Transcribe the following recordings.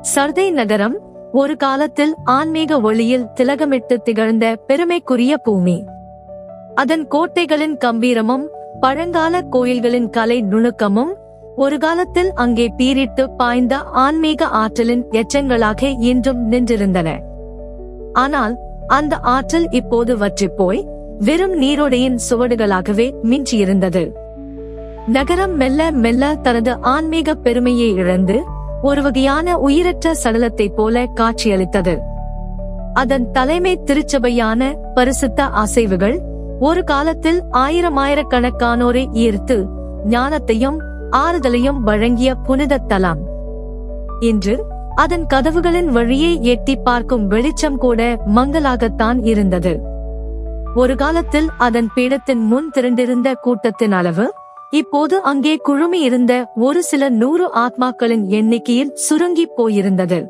சர்தை நகரம் ஒரு காலத்தில் ஆன்மீக ஒளியில் திலகமிட்டு திகழ்ந்த பெருமைக்குரிய பூமி. அதன் கோட்டைகளின் கம்பீரமும் பழங்கால கோயில்களின் கலை நுணுக்கமும் ஒரு காலத்தில் அங்கே பீரிட்டு பாய்ந்த ஆன்மீக ஆற்றலின் எச்சங்களாக இன்றும் நின்றிருந்தன. ஆனால் அந்த ஆற்றல் இப்போது வற்றிப் போய் வெறும் நீரோடையின் சுவடுகளாகவே மிஞ்சியிருந்தது. நகரம் மெல்ல மெல்ல தனது ஆன்மீக பெருமையை இழந்து ஒரு வகையான உயிரற்ற சடலத்தைப் போல காட்சியளித்தது. அதன் தலைமை திருச்சபையான பரிசுத்த அசைவுகள் ஒரு காலத்தில் ஆயிரம் ஆயிரக்கணக்கானோரை ஈர்த்து ஞானத்தையும் ஆறுதலையும் வழங்கிய புனித தலம். இன்று அதன் கதவுகளின் வழியே எட்டி பார்க்கும் வெளிச்சம் கூட மங்கலாகத்தான் இருந்தது. ஒரு காலத்தில் அதன் பீடத்தின் முன் திரண்டிருந்த கூட்டத்தின் அளவு இப்போது அங்கே குழுமி இருந்த ஒரு சில நூறு ஆத்மாக்களின் எண்ணிக்கையில் சுருங்கி போயிருந்தது.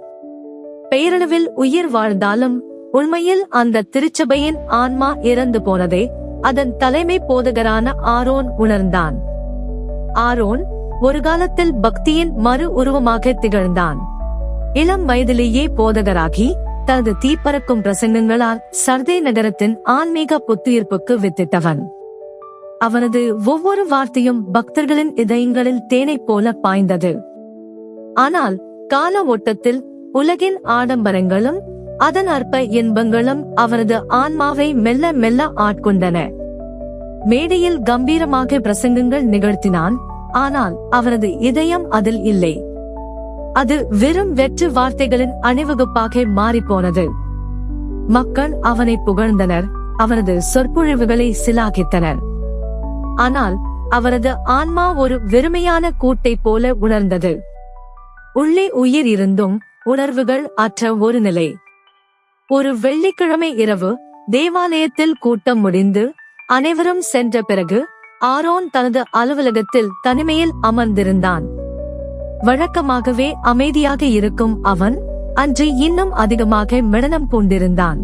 பெயரளவில் உயிர் வாழ்ந்தாலும் உண்மையில் அந்த திருச்சபையின் ஆன்மா இறந்து போனதை அதன் தலைமை போதகரான ஆரோன் உணர்ந்தான். ஆரோன் ஒரு காலத்தில் பக்தியின் மறு உருவமாக திகழ்ந்தான். இளம் வயதிலேயே போதகராகி தனது தீப்பறக்கும் பிரசங்கங்களால் சர்தே நகரத்தின் ஆன்மீக புத்துயிர்ப்புக்கு வித்திட்டவன். அவனது ஒவ்வொரு வார்த்தையும் பக்தர்களின் இதயங்களில் தேனைப் போல பாய்ந்தது. ஆனால் கால ஓட்டத்தில் உலகின் ஆடம்பரங்களும் அதன் அற்ப இன்பங்களும் அவரது ஆன்மாவை மெல்ல மெல்ல ஆட்கொண்டன. மேடையில் கம்பீரமாக பிரசங்கங்கள் நிகழ்த்தினான் ஆனால் அவரது இதயம் அதில் இல்லை. அது வெறும் வெற்று வார்த்தைகளின் அணிவகுப்பாக மாறிப்போனது. மக்கள் அவனை புகழ்ந்தனர் அவரது சொற்பொழிவுகளை சிலாகித்தனர். ஆனால் அவரது ஆன்மா ஒரு வெறுமையான கூட்டை போல உணர்ந்தது. உள்ளே உயிர் இருந்தும் உணர்வுகள் அற்ற ஒரு நிலை. ஒரு வெள்ளிக்கிழமை இரவு தேவாலயத்தில் கூட்டம் முடிந்து அனைவரும் சென்ற பிறகு ஆரோன் தனது அலுவலகத்தில் தனிமையில் அமர்ந்திருந்தான். வழக்கமாகவே அமைதியாக இருக்கும் அவன் அன்று இன்னும் அதிகமாக மிடனம் பூண்டிருந்தான்.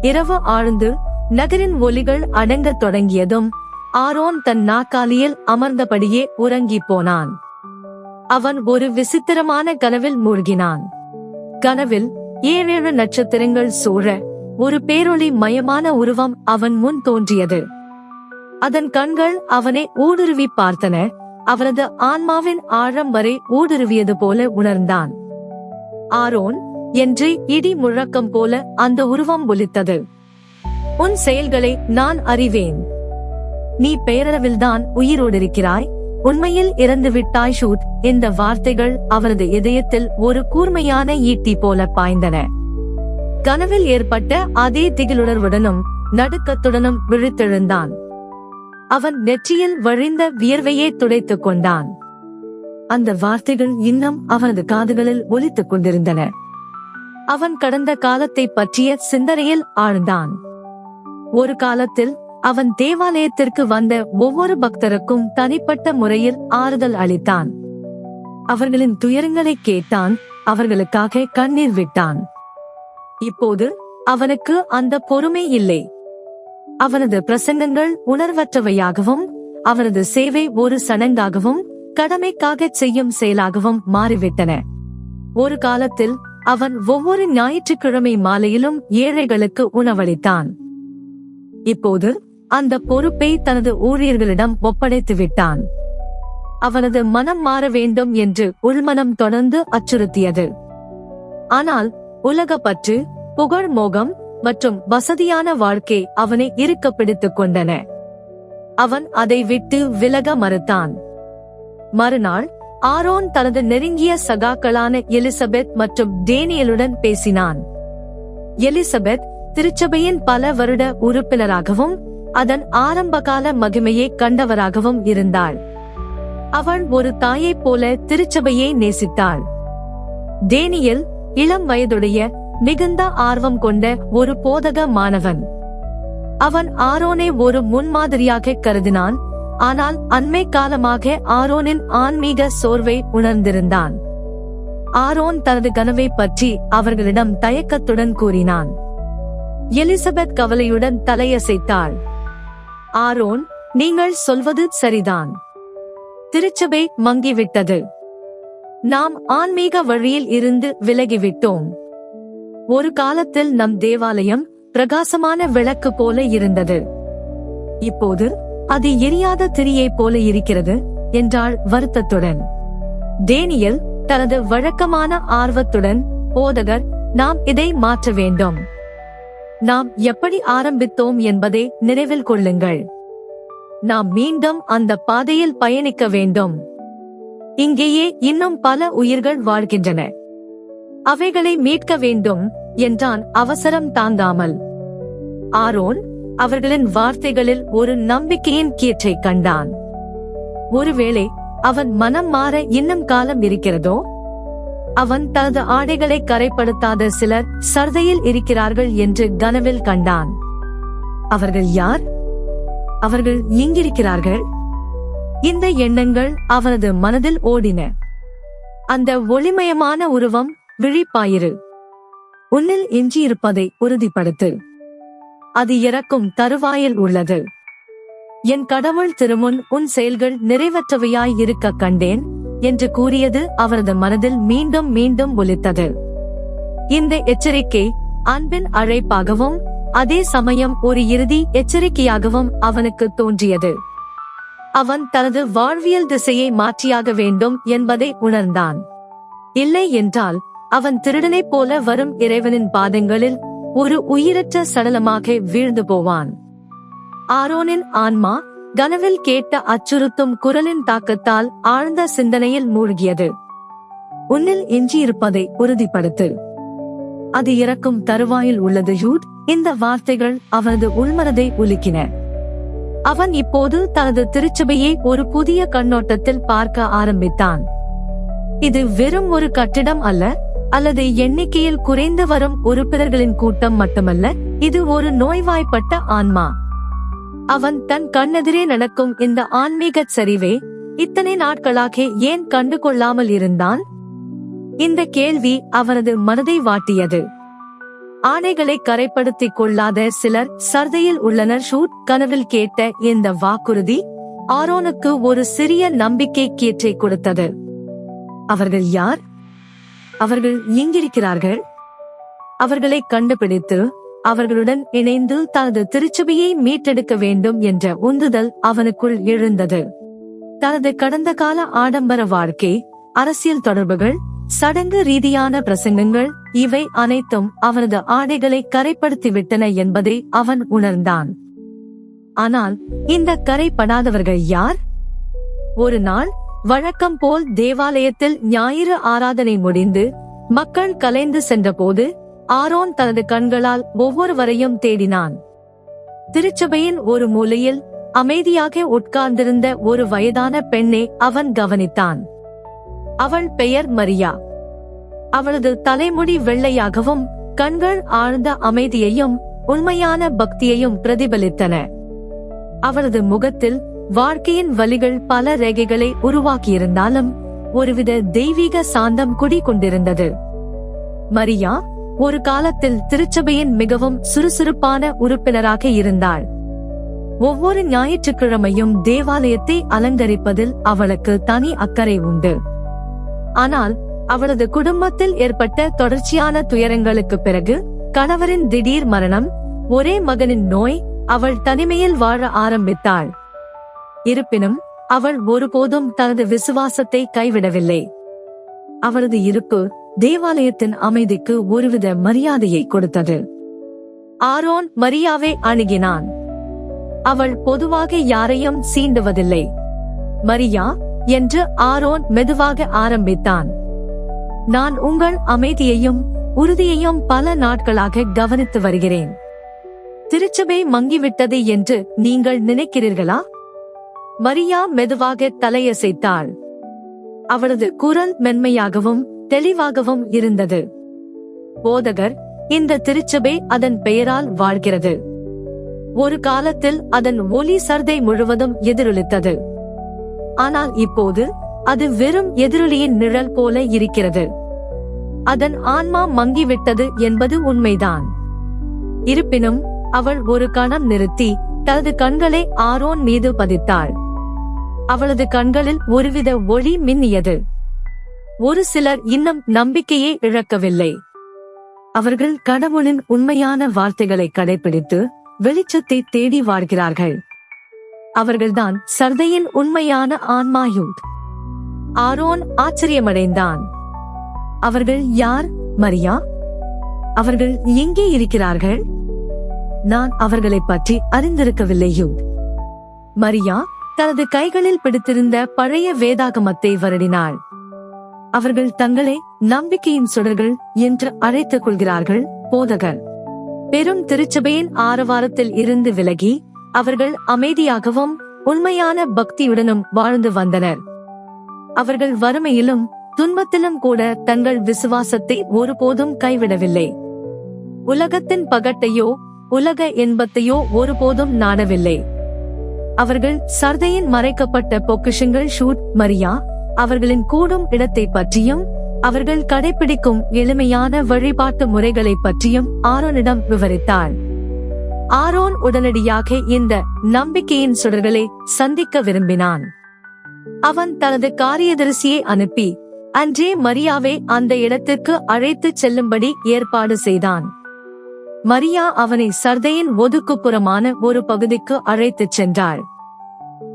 இரவு ஆழ்ந்து நகரின் ஒலிகள் அடங்கத் தொடங்கியதும் ஆரோன் தன் நாக்காலியில் அமர்ந்தபடியே உறங்கி போனான். அவன் ஒரு விசித்திரமான கனவில் மூழ்கினான். கனவில் ஏழேழு நட்சத்திரங்கள் சூழ ஒரு பேரொளி மயமான உருவம் அவன் முன் தோன்றியது. அதன் கண்கள் அவனை ஊடுருவி பார்த்தன அவனது ஆன்மாவின் ஆழம் வரை ஊடுருவியது போல உணர்ந்தான். ஆரோன் என்று இடி முழக்கம் போல அந்த உருவம் ஒலித்தது. உன் செயல்களை நான் அறிவேன். நீ பெயரளவில்தான் உயிரோடிருக்கிறாய். உண்மையில் இறந்து விட்டாய் ஷூட் இந்த வார்த்தைகள் அவனது இதயத்தில் ஒரு கூர்மையான ஈட்டி போல பாய்ந்தன. கனவில் ஏற்பட்ட அதே திகிலுணர்வுடனும் நடுக்கத்துடனும் விழித்தெழுந்தான். அவன் நெற்றியில் வழிந்த வியர்வையே துடைத்துக் கொண்டான். அந்த வார்த்தைகள் இன்னும் அவனது காதுகளில் ஒலித்துக் கொண்டிருந்தன. அவன் கடந்த காலத்தை பற்றிய சிந்தனையில் ஆழ்ந்தான். ஒரு காலத்தில் அவன் தேவாலயத்திற்கு வந்த ஒவ்வொரு பக்தருக்கும் தனிப்பட்ட முறையில் ஆறுதல் அளித்தான். அவர்களின் துயரங்களை கேட்டான் அவர்களுக்காக கண்ணீர் விட்டான். இப்போது அவனுக்கு அந்த பொறுமை இல்லை. அவனது பிரசங்கங்கள் உணர்வற்றவையாகவும் அவனது சேவை ஒரு சடங்காகவும் கடமைக்காக செய்யும் செயலாகவும் மாறிவிட்டன. ஒரு காலத்தில் அவன் ஒவ்வொரு ஞாயிற்றுக்கிழமை மாலையிலும் ஏழைகளுக்கு உணவளித்தான். இப்போது அந்த பொறுப்பை தனது ஊழியர்களிடம் ஒப்படைத்து விட்டான். அவனது மனம் மாற வேண்டும் என்று உள்மனம் தொடர்ந்து அச்சுறுத்தியது. ஆனால் உலக பற்று புகழ் மோகம் மற்றும் வசதியான வாழ்க்கை அவனை இருக்க பிடித்துக் கொண்டன. அவன் அதை விட்டு விலக மறுத்தான். மறுநாள் ஆரோன் தனது நெருங்கிய சகாக்களான எலிசபெத் மற்றும் டேனியலுடன் பேசினான். எலிசபெத் திருச்சபையின் பல வருட உறுப்பினராகவும் அதன் ஆரம்பகால மகிமையை கண்டவராகவும் இருந்தாள். அவள் ஒரு தாயைப் போல திருச்சபையை நேசித்தாள். டேனியல் இளம் வயதுடைய மிகுந்த ஆர்வம் கொண்ட ஒரு போதக மாணவன். அவன் ஆரோனை ஒரு முன்மாதிரியாக கருதினான் ஆனால் அண்மை காலமாக ஆரோனின் ஆன்மீக சோர்வை உணர்ந்திருந்தான். ஆரோன் தனது கனவை பற்றி அவர்களிடம் தயக்கத்துடன் கூறினான். எலிசபெத் கவலையுடன் தலையசைத்தாள். ஆரோன் நீங்கள் சொல்வது சரிதான். திருச்சபை மங்கிவிட்டது. நாம் ஆன்மீக வழியில் இருந்து விலகிவிட்டோம். ஒரு காலத்தில் நம் தேவாலயம் பிரகாசமான விளக்கு போல இருந்தது. இப்போது அது எரியாத திரியை போல இருக்கிறது என்றாள் வருத்தத்துடன். டேனியல் தனது வழக்கமான ஆர்வத்துடன் போதகர் நாம் இதை மாற்ற வேண்டும். நாம் எப்படி ஆரம்பித்தோம் என்பதை நினைவில் கொள்ளுங்கள். நாம் மீண்டும் அந்த பாதையில் பயணிக்க வேண்டும். இங்கேயே இன்னும் பல உயிர்கள் வாழ்கின்றன. அவைகளை மீட்க வேண்டும் என்றான் அவசரம் தாங்காமல். ஆரோன் அவர்களின் வார்த்தைகளில் ஒரு நம்பிக்கையின் கீற்றை கண்டான். ஒருவேளை அவன் மனம் மாற இன்னும் காலம் இருக்கிறதோ? அவன் தனது ஆடைகளை கரைப்படுத்தாத சிலர் சர்தையில் இருக்கிறார்கள் என்று கனவில் கண்டான். அவர்கள் யார்? அவர்கள் எங்கிருக்கிறார்கள் இந்த எண்ணங்கள் அவனது மனதில் ஓடின. அந்த ஒளிமயமான உருவம் விழிப்பாயிரு. உன்னில் எஞ்சியிருப்பதை உறுதிப்படுத்து. அது இறக்கும் தருவாயில் உள்ளது. என் கடவுள் திருமுன் உன் செயல்கள் நிறைவற்றவையாய் இருக்க கண்டேன். என்று கூறியது அவரது மனதில் மீண்டும் மீண்டும் ஒலித்தது. இந்த எச்சரிக்கை அன்பின் அழைப்பாகவும் அதே சமயம் ஒரு இறுதி எச்சரிக்கையாகவும் அவனுக்கு தோன்றியது. அவன் தனது வாழ்வியல் திசையை மாற்றியாக வேண்டும் என்பதை உணர்ந்தான். இல்லை என்றால் அவன் திருடனைப் போல வரும் இறைவனின் பாதங்களில் ஒரு உயிரற்ற சடலமாக வீழ்ந்து போவான். ஆரோனின் ஆன்மா கனவில் கேட்ட அச்சுறுத்தும் குரலின் தாக்கத்தால் ஆழ்ந்த சிந்தனையில் மூழ்கியது. உன்னில் எஞ்சியிருப்பதை உறுதிப்படுத்து. அது இறக்கும் தருவாயில் உள்ளது யூத். இந்த வார்த்தைகள் அவனது உள்மனதை உலுக்கின. அவன் இப்போது தனது திருச்சபையை ஒரு புதிய கண்ணோட்டத்தில் பார்க்க ஆரம்பித்தான். இது வெறும் ஒரு கட்டிடம் அல்ல அல்லது எண்ணிக்கையில் குறைந்து வரும் உறுப்பினர்களின் கூட்டம் மட்டுமல்ல இது ஒரு நோய்வாய்ப்பட்ட ஆன்மா. அவன் தன் கண்ணெதிரே நடக்கும் இந்த ஆன்மீக சரிவே இத்தனை நாட்களாக ஏன் கண்டு கொள்ளாமல் இருந்தான்? இந்த கேள்வி அவனது மனதை வாட்டியது. ஆணைகளை கரைப்படுத்திக் கொள்ளாத சிலர் சர்தையில் உள்ளனர். ஷூட் கனவில் கேட்ட இந்த வாக்குறுதி ஆரோனுக்கு ஒரு சிறிய நம்பிக்கை கீற்றை கொடுத்தது. அவர்கள் யார்? அவர்கள் எங்கிருக்கிறார்கள்? அவர்களை கண்டுபிடித்து அவர்களுடன் இணைந்து தனது திருச்சபையை மீட்டெடுக்க வேண்டும் என்ற உந்துதல் அவனுக்குள் எழுந்தது. தனது கடந்த கால ஆடம்பர வாழ்க்கை அரசியல் தொடர்புகள் சடங்கு ரீதியான பிரசங்கங்கள் இவை அனைத்தும் அவனது ஆடைகளை கரைப்படுத்திவிட்டன என்பதை அவன் உணர்ந்தான். ஆனால் இந்த கரைப்படாதவர்கள் யார்? ஒரு நாள் வழக்கம் போல் தேவாலயத்தில் ஞாயிறு ஆராதனை முடிந்து மக்கள் கலைந்து சென்றபோது ஆரோன் தனது கண்களால் ஒவ்வொருவரையும் தேடினான். திருச்சபையின் ஒரு மூலையில் அமைதியாக உட்கார்ந்திருந்த ஒரு வயதான பெண்ணை அவன் கவனித்தான். அவள் பெயர் மரியா. அவளது தலைமுடி வெள்ளையாகவும் கண்கள் ஆழ்ந்த அமைதியையும் உண்மையான பக்தியையும் பிரதிபலித்தன. அவளது முகத்தில் வாழ்க்கையின் வலிகள் பல ரேகைகளை உருவாக்கியிருந்தாலும் ஒருவித தெய்வீக சாந்தம் குடிகொண்டிருந்தது. மரியா ஒரு காலத்தில் திருச்சபையின் மிகவும் சுறுசுறுப்பான உறுப்பினராக இருந்தாள். ஒவ்வொரு ஞாயிற்றுக்கிழமையும் தேவாலயத்தை அலங்கரிப்பதில் அவளுக்கு தனி அக்கறை உண்டு. ஆனால் அவளது குடும்பத்தில் ஏற்பட்ட தொடர்ச்சியான துயரங்களுக்கு பிறகு கணவரின் திடீர் மரணம் ஒரே மகனின் நோய் அவள் தனிமையில் வாழ ஆரம்பித்தாள். இருப்பினும் அவள் ஒருபோதும் தனது விசுவாசத்தை கைவிடவில்லை. அவளது இருப்பு தேவாலயத்தின் அமைதிக்கு ஒருவித மரியாதையை கொடுத்தது. ஆரோன் மரியாவை அணுகினான். அவள் பொதுவாக யாரையும் சீண்டுவதில்லை. மரியா என்று ஆரோன் மெதுவாக ஆரம்பித்தான். நான் உங்கள் அமைதியையும் உறுதியையும் பல நாட்களாக கவனித்து வருகிறேன். திருச்சபை மங்கிவிட்டது என்று நீங்கள் நினைக்கிறீர்களா? மரியா மெதுவாக தலையசைத்தாள். அவளது குரல் மென்மையாகவும் தெளிவாகவும் இருந்தது. போதகர் இந்த திருச்சபை அதன் பெயரால் வாழ்கிறது. ஒரு காலத்தில் அதன் ஒலி சர்தை முழுவதும் எதிரொலித்தது. ஆனால் இப்போது அது வெறும் எதிரொலியின் நிழல் போல இருக்கிறது. அதன் ஆன்மா மங்கிவிட்டது என்பது உண்மைதான். இருப்பினும் அவள் ஒரு கணம் நிறுத்தி தனது கண்களை ஆரோன் மீது பதித்தாள். அவளது கண்களில் ஒருவித ஒளி மின்னியது. ஒரு சிலர் இன்னும் நம்பிக்கையை இழக்கவில்லை. அவர்கள் கடவுளின் உண்மையான வார்த்தைகளை கடைபிடித்து வெளிச்சத்தை தேடி வாழ்கிறார்கள். அவர்கள்தான் சர்தையின் உண்மையான ஆன்மாயூத் ஆரோன் ஆச்சரியமடைந்தான். அவர்கள் யார் மரியா? அவர்கள் எங்கே இருக்கிறார்கள்? நான் அவர்களைப் பற்றி அறிந்திருக்கவில்லையோ? மரியா தனது கைகளில் பிடித்திருந்த பழைய வேதாகமத்தை வருடினாள். அவர்கள் தங்களை நம்பிக்கையின் சுடர்கள் என்று அழைத்துக் கொள்கிறார்கள். போதகர். பெரும் திருச்சபையின் ஆரவாரத்தில் இருந்து விலகி அவர்கள் அமைதியாகவும் உண்மையான பக்தியுடனும் வாழ்ந்து வந்தனர். அவர்கள் வறுமையிலும் துன்பத்திலும் கூட தங்கள் விசுவாசத்தை ஒருபோதும் கைவிடவில்லை. உலகத்தின் பகட்டையோ உலக இன்பத்தையோ ஒருபோதும் நாடவில்லை. அவர்கள் சர்தையின் மறைக்கப்பட்ட பொக்கிஷங்கள் ஷூட் மரியா அவர்களின் கூடும் இடத்தை பற்றியும் அவர்கள் கடைபிடிக்கும் எளிமையான வழிபாட்டு முறைகளை பற்றியும் ஆரோனிடம் விவரித்தாள் ஆரோன் உடனடியாக இந்த நம்பிக்கையின் சுடர்களை சந்திக்க விரும்பினான். அவன் தனது காரியதரிசியை அனுப்பி அன்றே மரியாவை அந்த இடத்திற்கு அழைத்துச் செல்லும்படி ஏற்பாடு செய்தான். மரியா அவனை சர்தையின் ஒதுக்குப்புறமான ஒரு பகுதிக்கு அழைத்துச் சென்றாள்.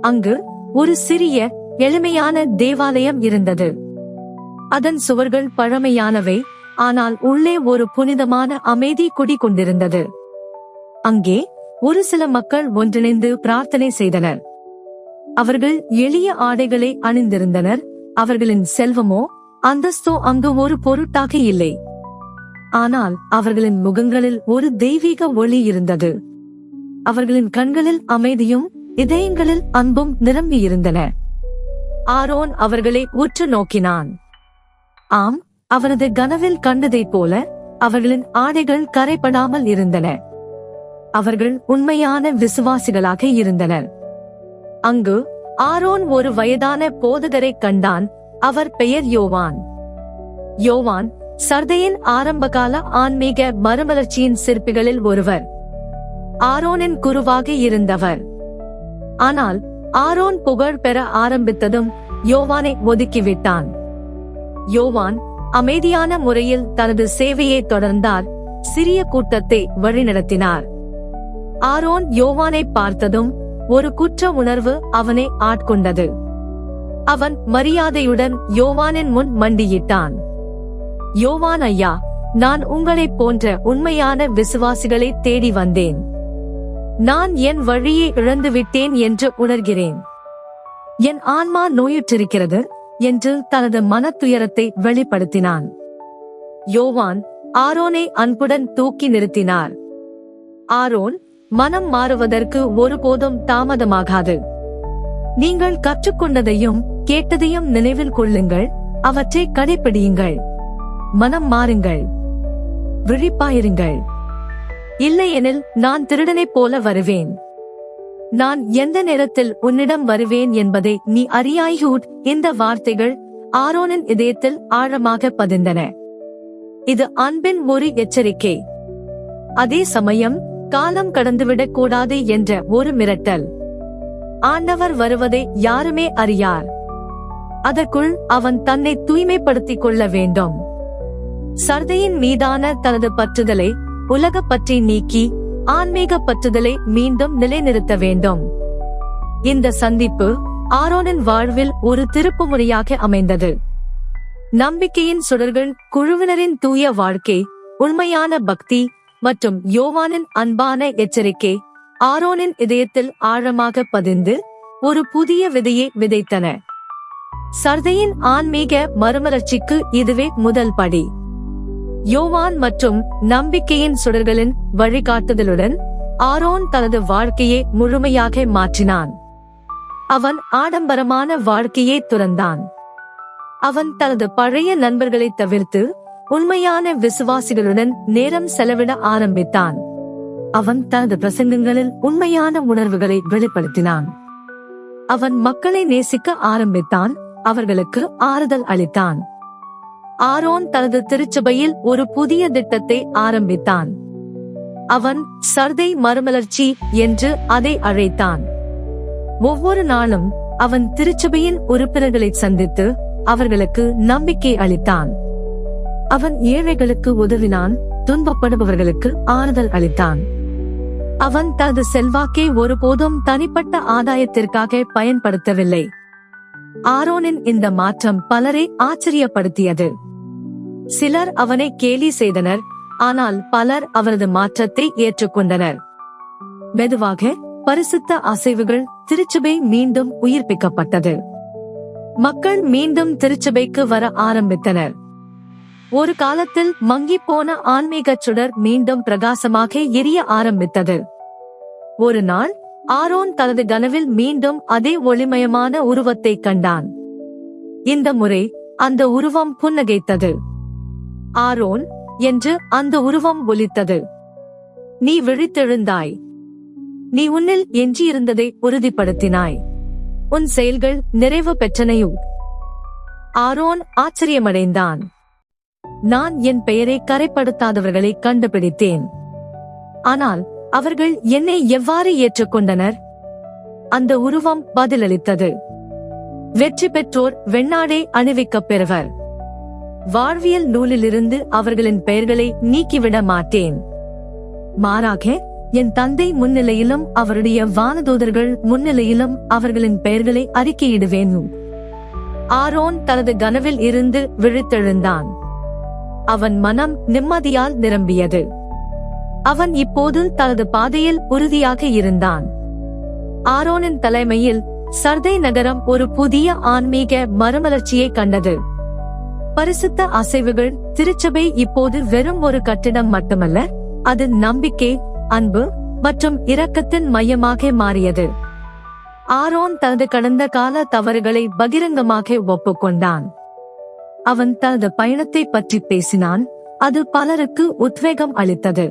அங்கு ஒரு சிறிய எளிமையான தேவாலயம் இருந்தது. அதன் சுவர்கள் பழமையானவை ஆனால் உள்ளே ஒரு புனிதமான அமைதி குடி கொண்டிருந்தது. அங்கே ஒரு சில மக்கள் ஒன்றிணைந்து பிரார்த்தனை செய்தனர். அவர்கள் எளிய ஆடைகளை அணிந்திருந்தனர். அவர்களின் செல்வமோ அந்தஸ்தோ அங்கு ஒரு பொருட்டாக இல்லை. ஆனால் அவர்களின் முகங்களில் ஒரு தெய்வீக ஒளி இருந்தது. அவர்களின் கண்களில் அமைதியும் இதயங்களில் அன்பும் நிரம்பியிருந்தன. ஆரோன் அவர்களை உற்று நோக்கினான். ஆம் அவரது கனவில் கண்டதைப் போல அவர்களின் ஆடைகள் கரைபடாமல் இருந்தன. அவர்கள் உண்மையான விசுவாசிகளாக இருந்தனர். அங்கு ஆரோன் ஒரு வயதான போதகரை கண்டான் அவர் பெயர் யோவான். யோவான் சர்தையின் ஆரம்பகால ஆன்மீக மறுமலர்ச்சியின் சிற்பிகளில் ஒருவர். ஆரோனின் குருவாக இருந்தவர். ஆனால் ஆரோன் புகழ் பெற ஆரம்பித்ததும் யோவானை ஒதுக்கிவிட்டான். யோவான் அமைதியான முறையில் தனது சேவையை தொடர்ந்தார் சிறிய கூட்டத்தை வழிநடத்தினார். ஆரோன் யோவானை பார்த்ததும் ஒரு குற்ற உணர்வு அவனை ஆட்கொண்டது. அவன் மரியாதையுடன் யோவானின் முன் மண்டியிட்டான். யோவான் ஐயா நான் உங்களைப் போன்ற உண்மையான விசுவாசிகளை தேடி வந்தேன். நான் என் வழியை இழந்துவிட்டேன் என்று உணர்கிறேன். என் ஆன்மா நோயுற்றிருக்கிறது என்று தனது மனத்துயரத்தை வெளிப்படுத்தினான். யோவான் ஆரோனை அன்புடன் தூக்கி நிறுத்தினார். ஆரோன் மனம் மாறுவதற்கு ஒருபோதும் தாமதமாகாது. நீங்கள் கற்றுக்கொண்டதையும் கேட்டதையும் நினைவில் கொள்ளுங்கள் அவற்றை கடைப்பிடியுங்கள். மனம் மாறுங்கள். விழிப்பாயிருங்கள். இல்லையெனில் நான் திருடனைப் போல வருவேன். நான் எந்த நேரத்தில் உன்னிடம் வருவேன் என்பதை நீ அறியாயூட் இந்த வார்த்தைகள் ஆரோனின் இதயத்தில் ஆழமாக பதிந்தன. இது அன்பின் ஒரு எச்சரிக்கை. அதே சமயம் காலம் கடந்துவிடக் கூடாது என்ற ஒரு மிரட்டல். ஆண்டவர் வருவதை யாருமே அறியார். அதற்குள் அவன் தன்னை தூய்மைப்படுத்திக் கொள்ள வேண்டும். சர்தையின் மீதான தனது பற்றுதலை உலக பற்றி நீக்கி ஆன்மீக பற்றுதலை மீண்டும் நிலைநிறுத்த வேண்டும். இந்த சந்திப்பு ஆரோனின் வாழ்வில் ஒரு திருப்புமுறையாக அமைந்தது. நம்பிக்கையின் சுடர்கள் குழுவினரின் தூய வாழ்க்கை உண்மையான பக்தி மற்றும் யோவானின் அன்பான எச்சரிக்கை ஆரோனின் இதயத்தில் ஆழமாக பதிந்து ஒரு புதிய விதையை விதைத்தன. சர்தையின் ஆன்மீக மறுமலர்ச்சிக்கு இதுவே முதல் படி. யோவான் மற்றும் நம்பிக்கையின் சுடர்களின் வழிகாட்டுதலுடன் ஆரோன் தனது வாழ்க்கையை முழுமையாக மாற்றினான். அவன் ஆடம்பரமான வாழ்க்கையை துறந்தான். அவன் தனது பழைய நண்பர்களை தவிர்த்து உண்மையான விசுவாசிகளுடன் நேரம் செலவிட ஆரம்பித்தான். அவன் தனது பிரசங்கங்களில் உண்மையான உணர்வுகளை வெளிப்படுத்தினான். அவன் மக்களை நேசிக்க ஆரம்பித்தான். அவர்களுக்கு ஆறுதல் அளித்தான். ஆரோன் தனது திருச்சபையில் ஒரு புதிய திட்டத்தை ஆரம்பித்தான். அவன் சர்தை மறுமலர்ச்சி என்று அதை அழைத்தான். ஒவ்வொரு நாளும் அவன் திருச்சபையின் உறுப்பினர்களை சந்தித்து அவர்களுக்கு நம்பிக்கை அளித்தான். அவன் ஏழைகளுக்கு உதவினான் துன்பப்படுபவர்களுக்கு ஆறுதல் அளித்தான். அவன் தனது செல்வாக்கை ஒருபோதும் தனிப்பட்ட ஆதாயத்திற்காக பயன்படுத்தவில்லை. ஆரோனின் இந்த மாற்றம் பலரை ஆச்சரியப்படுத்தியது. சிலர் அவனை கேலி செய்தனர் ஆனால் பலர் அவரது மாற்றத்தை ஏற்றுக்கொண்டனர். மெதுவாக பரிசுத்த அசைவுகள் திருச்சபை மீண்டும் உயிர்ப்பிக்கப்பட்டது. மக்கள் மீண்டும் திருச்சபைக்கு வர ஆரம்பித்தனர். ஒரு காலத்தில் மங்கிப் போன ஆன்மீக சுடர் மீண்டும் பிரகாசமாக எரிய ஆரம்பித்தது. ஒரு நாள் ஆரோன் தனது கனவில் மீண்டும் அதே ஒளிமயமான உருவத்தை கண்டான். இந்த முறை அந்த உருவம் புன்னகைத்தது. ஆரோன் என்று அந்த உருவம் ஒலித்தது. நீ விழித்தெழுந்தாய். நீ உன்னில் எஞ்சியிருந்ததை உறுதிப்படுத்தினாய். உன் செயல்கள் நிறைவு பெற்றனையும் ஆரோன் ஆச்சரியமடைந்தான். நான் என் பெயரை கரைப்படுத்தாதவர்களை கண்டுபிடித்தேன். ஆனால் அவர்கள் என்னை எவ்வாறு ஏற்றுக்கொண்டனர்? அந்த உருவம் பதிலளித்தது. வெற்றி பெற்றோர் வெண்ணாடை அணிவிக்கப் பெறுவர். வாழ்வியல் நூலிலிருந்து அவர்களின் பெயர்களை நீக்கிவிட மாட்டேன். மாறாக என் தந்தை முன்னிலையிலும் அவருடைய வானதூதர்கள் முன்னிலையிலும் அவர்களின் பெயர்களை அறிக்கையிடுவேன். ஆரோன் தனது கனவில் இருந்து விழித்தெழுந்தான். அவன் மனம் நிம்மதியால் நிரம்பியது. அவன் இப்போது தனது பாதையில் உறுதியாக இருந்தான். ஆரோனின் தலைமையில் சர்தை நகரம் ஒரு புதிய ஆன்மீக மறுமலர்ச்சியை கண்டது. பரிசுத்த அசைவுகள் திருச்சபை இப்போது வெறும் ஒரு கட்டிடம் மட்டுமல்ல அது நம்பிக்கை அன்பு மற்றும் இரக்கத்தின் மையமாக மாறியது. ஆரோன் தனது கடந்த கால தவறுகளை பகிரங்கமாக ஒப்புக்கொண்டான். அவன் தனது பயணத்தை பற்றி பேசினான் அது பலருக்கு உத்வேகம் அளித்தது.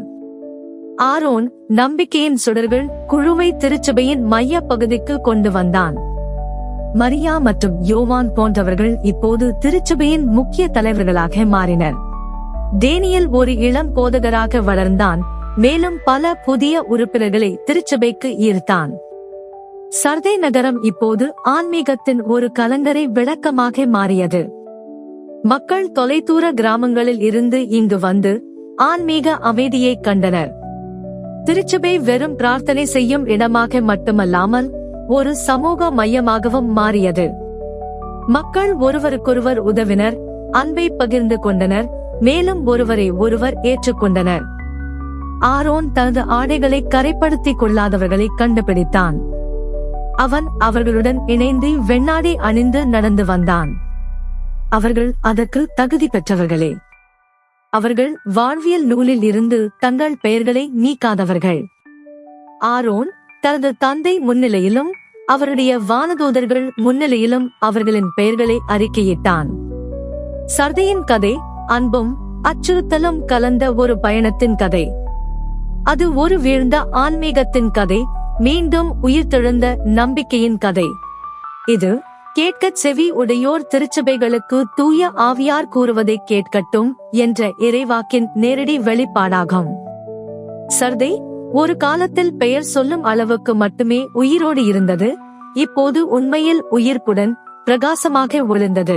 ஆரோன் நம்பிக்கையின் சுடர்கள் குழுவை திருச்சபையின் மைய பகுதிக்கு கொண்டு வந்தான். மரியா மற்றும் யோவான் போன்றவர்கள் இப்போது திருச்சபையின் முக்கிய தலைவர்களாக மாறினர். டேனியல் ஒரு இளம் போதகராக வளர்ந்தான். மேலும் பல புதிய உறுப்பினர்களை திருச்சபைக்கு ஈர்த்தான். சர்தை நகரம் இப்போது ஆன்மீகத்தின் ஒரு கலங்கரை விளக்கமாக மாறியது. மக்கள் தொலைதூர கிராமங்களில் இருந்து இங்கு வந்து ஆன்மீக அமைதியை கண்டனர். திருச்சபை வெறும் பிரார்த்தனை செய்யும் இடமாக மட்டுமல்லாமல் ஒரு சமூக மையமாகவும் மாறியது. மக்கள் ஒருவருக்கொருவர் உதவினர் அன்பை பகிர்ந்து கொண்டனர் மேலும் ஒருவரை ஒருவர் ஏற்றுக்கொண்டனர். ஆரோன் தனது ஆடைகளை கரைப்படுத்திக் கொள்ளாதவர்களை கண்டுபிடித்தான். அவன் அவர்களுடன் இணைந்து வெண்ணாடை அணிந்து நடந்து வந்தான். அவர்கள் அதற்கு தகுதி பெற்றவர்களே. அவர்கள் வாழ்வியல் நூலில் இருந்து தங்கள் பெயர்களை நீக்காதவர்கள். ஆரோன் தனது தந்தை முன்னிலையிலும் அவருடைய வானதூதர்கள் முன்னிலையிலும் அவர்களின் பெயர்களை அறிக்கையிட்டான். சர்தையின் கதை அன்பும் அச்சுறுத்தலும் கலந்த ஒரு பயணத்தின் கதை. அது ஒரு வீழ்ந்த ஆன்மீகத்தின் கதை மீண்டும் உயிர்த்தெழுந்த நம்பிக்கையின் கதை. இது கேட்க செவி உடையோர் திருச்சபைகளுக்கு தூய ஆவியார் கூறுவதை கேட்கட்டும் என்ற இறைவாக்கின் நேரடி வெளிப்பாடாகும். சர்தை ஒரு காலத்தில் பெயர் சொல்லும் அளவுக்கு மட்டுமே உயிரோடு இருந்தது இப்போது உண்மையில் உயிர்ப்புடன் பிரகாசமாக ஒழுந்தது